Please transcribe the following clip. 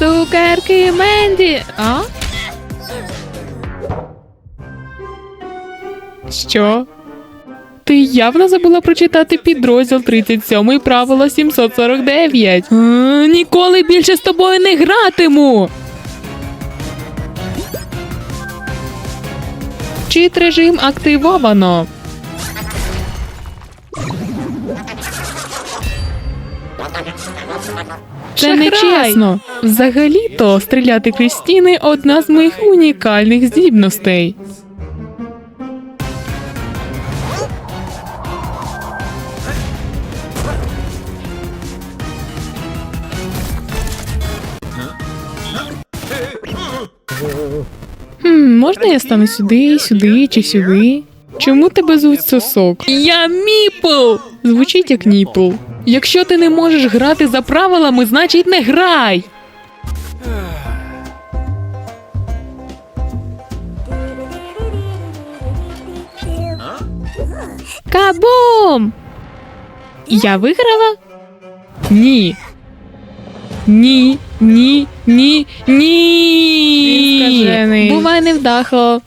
Цукерки Менді. А? Що? Ти явно забула прочитати підрозділ 37 і правило 749. А, ніколи більше з тобою не гратиму. Чит режим активовано. Це не чесно. Взагалі-то стріляти крізь стіни одна з моїх унікальних здібностей. Хм, можна я стану сюди, сюди чи сюди? Чому тебе звуть сосок? Я міпл! Звучить як ніпл. Якщо ти не можеш грати за правилами, значить не грай. Кабум! Я виграла? Ні. Ні, ні, ні, ні. Бувай невдахо.